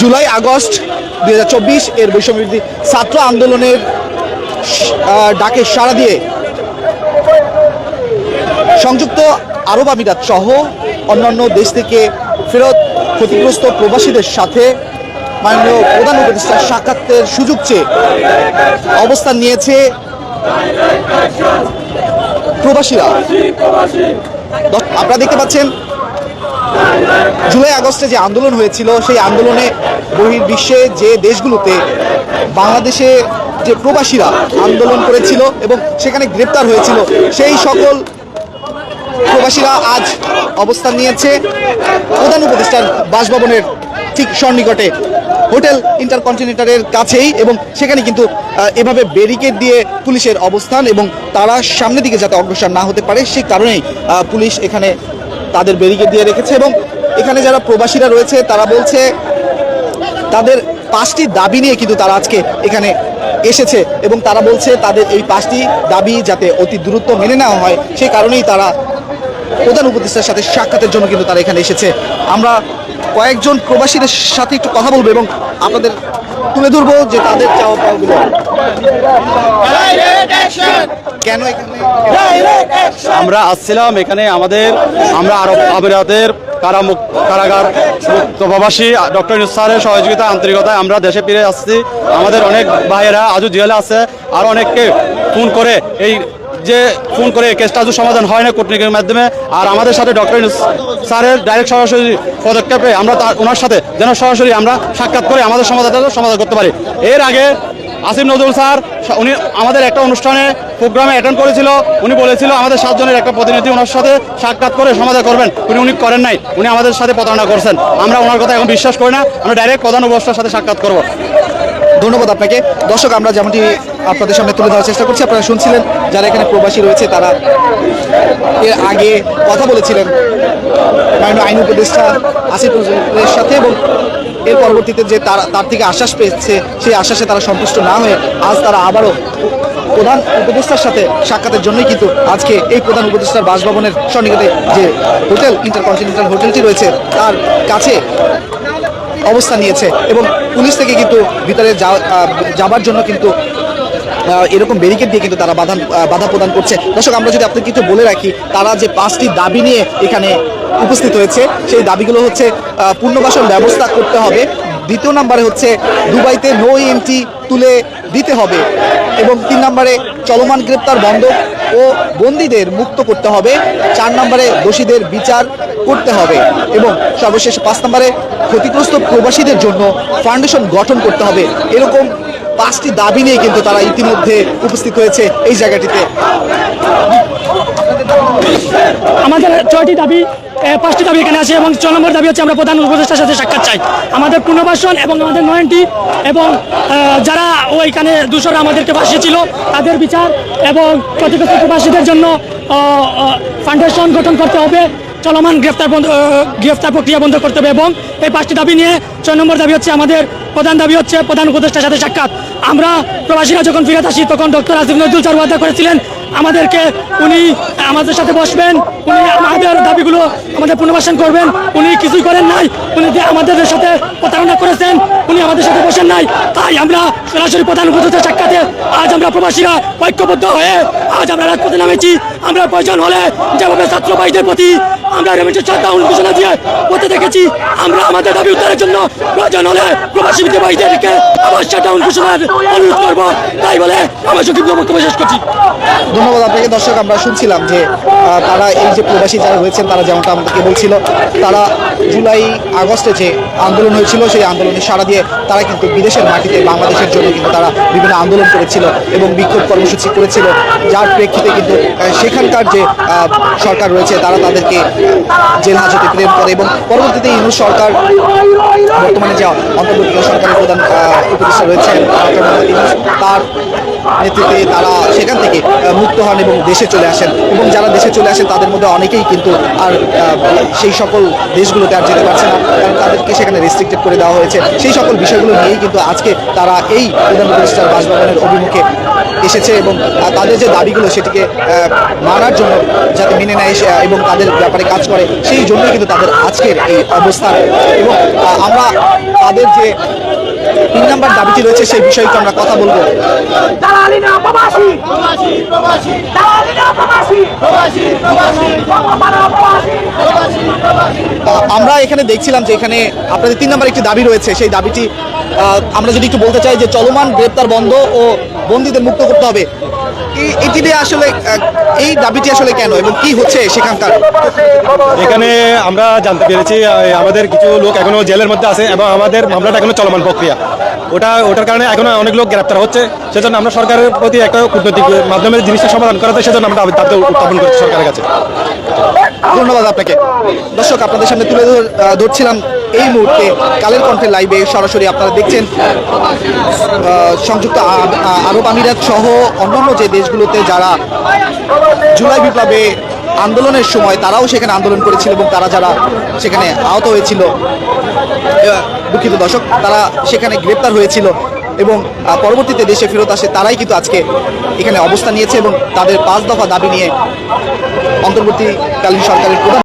July, August দুই হাজার চব্বিশ এর বৈষম্যবিরোধী ছাত্র আন্দোলনের ডাকে সাড়া দিয়ে সংযুক্ত আরব আমিরাত সহ অন্যান্য দেশ থেকে ফেরত ক্ষতিগ্রস্ত প্রবাসীদের সাথে মাননীয় প্রধান উপদেষ্টার সাক্ষাতের সুযোগ চেয়ে অবস্থান নিয়েছে প্রবাসীরা। আপনারা দেখতে পাচ্ছেন জুলাই আগস্টে যে আন্দোলন হয়েছিল, সেই আন্দোলনে বহির্বিশ্বে যে দেশগুলোতে বাংলাদেশে যে প্রবাসীরা আন্দোলন করেছিল এবং সেখানে গ্রেপ্তার হয়েছিল, সেই সকল প্রবাসীরা আজ অবস্থান নিয়েছে। প্রধান উপদেষ্টার বাসভবনের ঠিক সন্নিকটে। হোটেল ইন্টারকন্টিনেন্টারের কাছেই এবং সেখানে কিন্তু এভাবে ব্যারিকেড দিয়ে পুলিশের অবস্থান এবং তারা সামনের দিকে যাতে অগ্রসর না হতে পারে, সেই কারণেই পুলিশ এখানে তাদের ব্যারিকেড দিয়ে রেখেছে এবং এখানে যারা প্রবাসীরা রয়েছে, তারা বলছে তাদের পাঁচটি দাবি নিয়ে কিন্তু তারা আজকে এখানে এসেছে এবং তারা বলছে তাদের এই পাঁচটি দাবি যাতে অতি দ্রুত মেনে নেওয়া হয়, সেই কারণেই তারা প্রধান উপদেষ্টার সাথে সাক্ষাতের জন্য কিন্তু তারা এখানে এসেছে। আমরা কয়েকজন প্রবাসীদের সাথে একটু কথা বলব এবং আপনাদের তুলে ধরবো যে তাদের চাওয়া পাওয়াগুলো। কেন আমরা আসছিলাম এখানে আমাদের, আমরা আরব আমিরাতের কারামুক, কারাগার প্রবাসী, ডক্টর ইউনুস স্যারের সহযোগিতা আন্তরিকতায় আমরা দেশে ফিরে আসছি। আমাদের অনেক ভাইয়েরা আজও জেলে আছে আর অনেককে ফোন করে এই যে ফোন করে কেসটা আজও সমাধান হয় না কূটনীতির মাধ্যমে। আর আমাদের সাথে ডক্টর স্যারের ডাইরেক্ট সরাসরি পদক্ষেপে আমরা তার ওনার সাথে যেন সরাসরি আমরা সাক্ষাৎ করে আমাদের সমাধানটা সমাধান করতে পারি। এর আগে আসিফ নজরুল স্যার উনি আমাদের একটা অনুষ্ঠানে প্রোগ্রামে অ্যাটেন্ড করেছিল। উনি বলেছিল, আমাদের সাতজনের একটা প্রতিনিধি ওনার সাথে সাক্ষাৎ করে সমাধান করবেন। উনি উনি করেন নাই। উনি আমাদের সাথে প্রতারণা করছেন। আমরা ওনার কথা এখন বিশ্বাস করি না। আমরা ডাইরেক্ট প্রধান উপদেষ্টার সাথে সাক্ষাৎ করব। ধন্যবাদ আপনাকে। দর্শক, আমরা যেমনটি আপনাদের সামনে তুলে ধরার চেষ্টা করছি। আপনারা শুনছিলেন যারা এখানে প্রবাসী রয়েছে তারা এর আগে কথা বলেছিলেন। মাননীয় আইন উপদেষ্টা আসিফ নজরুলের সাথে এবং এর পরবর্তীতে যে তারা তার থেকে আশ্বাস পেয়েছে সেই আশ্বাসে তারা সন্তুষ্ট না হয়ে আজ তারা আবারও প্রধান উপদেষ্টার সাথে সাক্ষাতের জন্যই কিন্তু আজকে এই প্রধান উপদেষ্টার বাসভবনের সন্নিকটে যে হোটেল ইন্টারকন্টিনেন্টাল হোটেলটি রয়েছে তার কাছে অবস্থান নিয়েছে এবং পুলিশ থেকে কিন্তু ভিতরে যাওয়া- আহ, যাবার জন্য কিন্তু এরকম ব্যারিকেড দিয়ে কিন্তু তারা বাধা বাধা প্রদান করছে। দর্শক, আমরা যদি আপনাকে কিছু বলে রাখি, তারা যে পাঁচটি দাবি নিয়ে এখানে উপস্থিত হয়েছে, সেই দাবিগুলো হচ্ছে পুনর্বাসন ব্যবস্থা করতে হবে। দ্বিতীয় নম্বরে হচ্ছে, দুবাইতে নো এন্ট্রি তুলে দিতে হবে। এবং তিন নম্বরে চলমান গ্রেপ্তার বন্ধ ও বন্দীদের মুক্ত করতে হবে। চার নম্বরে দোষীদের বিচার করতে হবে। এবং সর্বশেষ পাঁচ নম্বরে ক্ষতিগ্রস্ত প্রবাসীদের জন্য ফাউন্ডেশন গঠন করতে হবে। এরকম পাঁচটি দাবি নিয়ে কিন্তু তারা ইতিমধ্যে উপস্থিত হয়েছে এই জায়গাটিতে। আমাদের ছয়টি দাবি পাঁচটি দাবি এখানে আছে এবং ছ নম্বর দাবি হচ্ছে আমরা প্রধান উপদেষ্টার সাথে সাক্ষাৎ চাই। আমাদের পুনর্বাসন এবং আমাদের নয়নটি এবং যারা ওইখানে দূষরা আমাদেরকে ভাসিয়েছিল তাদের বিচার এবং ক্ষতিগ্রস্ত প্রবাসীদের জন্য ফাউন্ডেশন গঠন করতে হবে, চলমান গ্রেফতার বন্ধ গ্রেফতার প্রক্রিয়া বন্ধ করতে হবে এবং এই পাঁচটি দাবি নিয়ে ছয় নম্বর দাবি হচ্ছে আমাদের প্রধান দাবি হচ্ছে প্রধান উপদেষ্টার সাথে সাক্ষাৎ। আমরা প্রবাসীরা যখন ফিরে আসি তখন ডক্টর আসিফ নজরুল স্যার ওয়াদা করেছিলেন আমাদেরকে উনি আমাদের সাথে বসবেন, উনি আমাদের দাবিগুলো আমাদের পুনর্বাসন করবেন, উনি কিছুই করেন নাই, উনি যে আমাদের সাথে প্রতারণা করেছেন, উনি আমাদের সাথে বসেন নাই, তাই আমরা সরাসরি প্রধান উপদেষ্টা সাক্ষাতে আজ আমরা প্রবাসীরা ঐক্যবদ্ধ হয়ে আজ আমরা রাজপথে নামেছি, আমরা প্রয়োজন হলে যেভাবে ছাত্র ভাইদের প্রতি আমরা রেমিটেন্স শাটডাউন ঘোষণা দিয়ে করতে দেখেছি, আমরা আমাদের দাবি উত্তরের জন্য প্রয়োজন হলে প্রবাসী ভাইদেরকে আবার শাটডাউন ঘোষণার অনুরোধ করব, তাই বলে আমার সঙ্গে বক্তব্য শেষ করছি। ধন্যবাদ আপনাকে। দর্শক, আমরা শুনছিলাম যে তারা এই যে প্রবাসী যারা হয়েছেন তারা যেমনটা আমাদেরকে বলছিল, তারা জুলাই আগস্টে যে আন্দোলন হয়েছিল, সেই আন্দোলনে সাড়া দিয়ে তারা কিন্তু বিদেশের মাটিতে বাংলাদেশের জন্য কিন্তু তারা বিভিন্ন আন্দোলন করেছিল এবং বিক্ষোভ কর্মসূচি করেছিল। যার প্রেক্ষিতে কিন্তু সেখানকার যে সরকার রয়েছে, তারা তাদেরকে জেল হাজতে প্রেরণ করে এবং পরবর্তীতে ইউনুস সরকার, বর্তমানে যে অন্তর্বর্তী সরকারের প্রধান উপদেষ্টা রয়েছেন তার নেতৃত্বে তারা সেখান থেকে মুক্ত হন এবং দেশে চলে আসেন। এবং যারা দেশে চলে আসেন, তাদের মধ্যে অনেকেই কিন্তু আর সেই সকল দেশগুলোতে আর যেতে পারছে না। কারণ তাদেরকে সেখানে রেস্ট্রিক্টেড করে দেওয়া হয়েছে। সেই সকল বিষয়গুলো নিয়েই কিন্তু আজকে তারা এই প্রধান উপদেষ্টার বাসভবনের অভিমুখে এসেছে এবং তাদের যে দাবিগুলো সেটিকে মানার জন্য যাতে মেনে নেয় এবং তাদের ব্যাপারে কাজ করে, সেই জন্যই কিন্তু তাদের আজকের এই অবস্থান। এবং আমরা তাদের যে তিন নাম্বার দাবিটি রয়েছে সেই বিষয়টি আমরা কথা বলব। আমরা এখানে দেখছিলাম যে এখানে আপনাদের তিন নাম্বার একটি দাবি রয়েছে সেই দাবিটি আহ, আমরা যদি একটু বলতে চাই যে চলমান গ্রেপ্তার বন্ধ ও বন্দীদের মুক্ত করতে হবে। এটি আসলে এই দাবিটি আসলে কেন এবং কি হচ্ছে সেখানকার? এখানে আমরা জানতে পেরেছি আমাদের কিছু লোক এখনও জেলের মধ্যে আছে এবং আমাদের মামলাটা এখনও চলমান প্রক্রিয়া। ওটা ওটার কারণে এখনও অনেক লোক গ্রেপ্তার হচ্ছে। সেজন্য আমরা সরকারের প্রতি একটা কূটনৈতিক মাধ্যমে জিনিসটা সমাধান করা যায় সেজন্য আমরা দাবি উত্থাপন করছি সরকারের কাছে। ধন্যবাদ আপনাকে। দর্শক আপনাদের সামনে তুলে ধর- ধরছিলাম এই মুহূর্তে কালের কণ্ঠে লাইভে সরাসরি আপনারা দেখছেন। সংযুক্ত আরব আমিরাত সহ অন্যান্য যে দেশগুলোতে যারা জুলাই বিপ্লবে আন্দোলনের সময় তারাও সেখানে আন্দোলন করেছিল এবং তারা যারা সেখানে আহত হয়েছিল দুঃখিত দর্শক, তারা সেখানে গ্রেপ্তার হয়েছিল এবং পরবর্তীতে দেশে ফেরত আসে, তারাই কিন্তু আজকে এখানে অবস্থান নিয়েছে এবং তাদের পাঁচ দফা দাবি নিয়ে অন্তর্বর্তীকালীন সরকারের প্রধান